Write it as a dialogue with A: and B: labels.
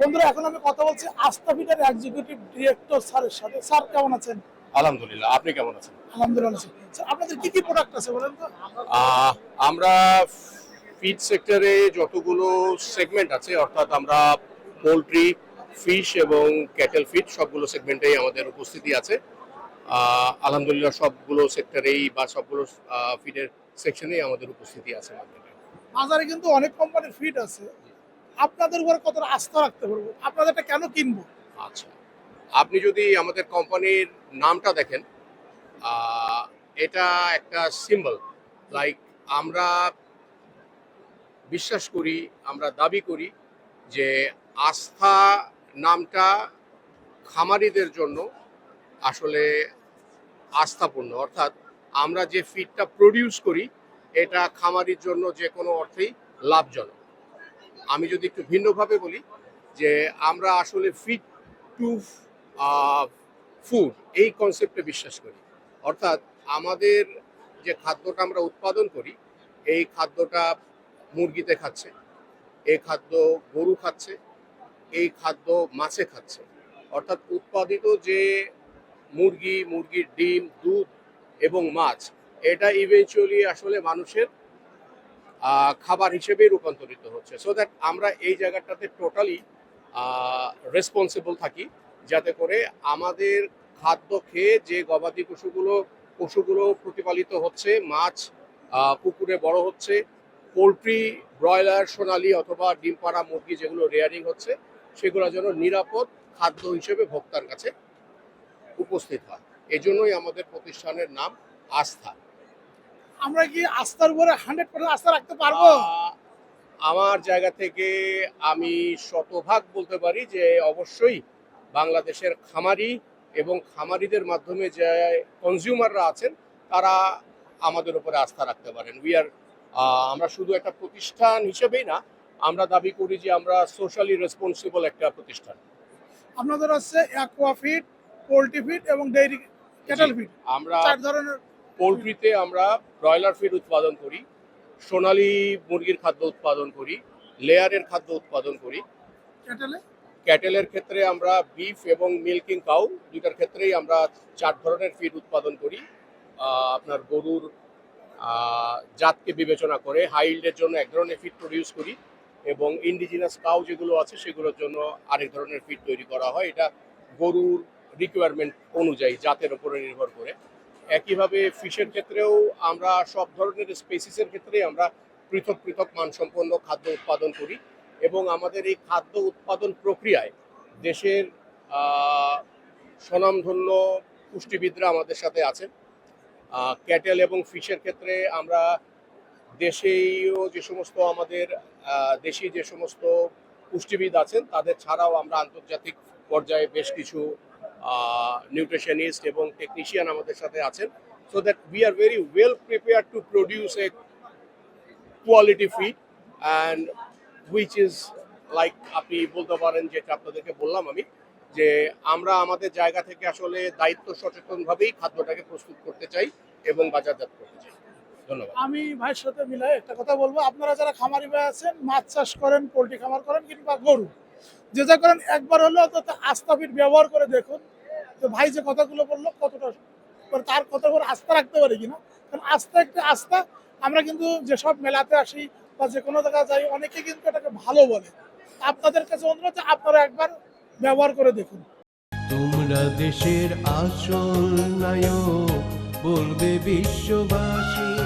A: বন্ধুরা এখন আমি কথা বলছি আস্থা ফিটের এক্সিকিউটিভ ডিরেক্টর স্যারের সাথে। স্যার কেমন আছেন?
B: আলহামদুলিল্লাহ আপনি কেমন আছেন?
A: আলহামদুলিল্লাহ স্যার আপনাদের কি কি প্রোডাক্ট আছে বলেন তো?
B: আমরা ফিড সেক্টরে যতগুলো সেগমেন্ট আছে অর্থাৎ আমরা পোলট্রি ফিশ এবং ক্যাটেল ফিড সবগুলো সেগমেন্টেই আমাদের উপস্থিতি আছে। আলহামদুলিল্লাহ সবগুলো সেক্টরেই বা সবগুলো ফিডের সেকশনেই আমাদের উপস্থিতি আছে মার্কেটে।
A: বাজারে কিন্তু অনেক কোম্পানির ফিট আছে। আপনাদের উপরে কতটা আস্থা রাখতে পারব? আপনাদেরটা কেন কিনবো?
B: আচ্ছা। আপনি যদি আমাদের কোম্পানির নামটা দেখেন এটা একটা সিম্বল লাইক আমরা বিশ্বাস করি, আমরা দাবি করি যে আস্থা নামটা খামারিদের জন্য আসলে আস্থাপূর্ণ। অর্থাৎ আমরা যে ফিডটা প্রডিউস করি, এটা খামারির জন্য যে কোনো অর্থেই লাভজনক। আমি যদি একটু ভিন্নভাবে বলি, যে আমরা আসলে ফিট টু ফুড এই কনসেপ্টে বিশ্বাস করি। অর্থাৎ আমাদের যে খাদ্যটা আমরা উৎপাদন করি, এই খাদ্যটা মুরগিতে খাচ্ছে, এই খাদ্য গরু খাচ্ছে, এই খাদ্য মাছে খাচ্ছে। অর্থাৎ উৎপাদিত যে মুরগি, মুরগির ডিম, দুধ এবং মাছ, এটা ইভেনচুয়ালি আসলে মানুষের খাবার হিসেবে রূপান্তরিত হচ্ছে। সো দ্যাট আমরা এই জায়গাটাতে টোটালি রেসপন্সিবল থাকি, যাতে করে আমাদের খাদ্য খেয়ে যে গবাদি পশুগুলো পশুগুলো প্রতিপালিত হচ্ছে, মাছ পুকুরে বড় হচ্ছে, পোলট্রি, ব্রয়লার, সোনালি অথবা ডিম পাড়া মুরগি যেগুলো রেয়ারিং হচ্ছে, সেগুলো যেন নিরাপদ খাদ্য হিসেবে ভোক্তার কাছে উপস্থিত হয়। এজন্যই আমাদের প্রতিষ্ঠানের নাম আস্থা।
A: আমরা কি আস্থার উপরে হান্ড্রেড পার্সেন্ট আস্থা রাখতে পারব?
B: আমার জায়গা থেকে আমি শতভাগ বলতে পারি যে অবশ্যই বাংলাদেশের খামারি এবং খামারিদের মাধ্যমে যে কনজিউমাররা আছেন তারা আমাদের উপরে আস্থা রাখতে পারেন। উই আর আমরা শুধু একটা প্রতিষ্ঠান হিসেবেই না আমরা দাবি করি যে আমরা সোশ্যালি রেসপন্সিবল একটা প্রতিষ্ঠান।
A: আপনাদের হচ্ছে অ্যাকোয়া ফিট পোল্ট্রি ফিট এবং ডেইরি ক্যাটেল ফিট
B: আমরা
A: চার ধরনের
B: পোলট্রিতে আমরা ব্রয়লার ফিড উৎপাদন করি সোনালি মুরগির খাদ্য উৎপাদন করি লেয়ারের খাদ্য উৎপাদন করি। ক্যাটেলের ক্ষেত্রে আমরা বিফ এবং মিল্কিং কাউ দুইটার ক্ষেত্রেই আমরা চার ধরনের ফিড উৎপাদন করি। আপনার গরুর জাতকে বিবেচনা করে হাইল্ডের জন্য এক ধরনের ফিড প্রডিউস করি এবং ইন্ডিজিনাস কাউ যেগুলো আছে সেগুলোর জন্য আরেক ধরনের ফিড তৈরি করা হয়। এটা গরুর রিকোয়ারমেন্ট অনুযায়ী জাতের উপরে নির্ভর করে। একইভাবে ফিশের ক্ষেত্রেও আমরা সব ধরনের স্পেসিসের ক্ষেত্রেই আমরা পৃথক পৃথক মানসম্পন্ন খাদ্য উৎপাদন করি এবং আমাদের এই খাদ্য উৎপাদন প্রক্রিয়ায় দেশের স্বনামধন্য পুষ্টিবিদরা আমাদের সাথে আছেন। ক্যাটেল এবং ফিশের ক্ষেত্রে আমরা দেশেও যে সমস্ত আমাদের দেশি যে সমস্ত পুষ্টিবিদ আছেন, তাদের ছাড়াও আমরা আন্তর্জাতিক পর্যায়ে বেশ কিছু নিউট্রিশনিস্ট এবং টেকনিশিয়ান আমাদের সাথে আছেন so that we are very well prepare to produce a quality feed and which is like আপনি বলতে পারেন যেটা আপনাদেরকে বললাম আমি, যে আমরা আমাদের জায়গা থেকে আসলে দায়িত্ব সচেতনভাবেই খাদ্যটাকে প্রস্তুত করতে চাই এবং বাজারজাত করতে চাই। ধন্যবাদ।
A: আমি ভাইয়ের সাথে মিলাই একটা কথা বলব, আপনারা যারা খামারি ভাই আছেন, মাছ চাষ করেন, পোলট্রি খামার করেন, কিংবা গরু যে যা করেন, একবার হলেও তো আস্থা ব্যবহার করে দেখুন তো ভাই যে কথাগুলো বলল, কতটা মানে তার কথা করে আস্থা রাখতে পারি কিনা। কারণ আস্থা একটা আস্থা, আমরা কিন্তু যেসব মেলাতে আসি বা যে কোনো জায়গায় যাই, অনেকে কিন্তু এটাকে ভালো বলে। আপনাদের কাছে অনুরোধ আপনারা একবার ব্যবহার করে দেখুন।
C: তোমরা দেশের আসল নায়ক, বলবে বিশ্ববাসী।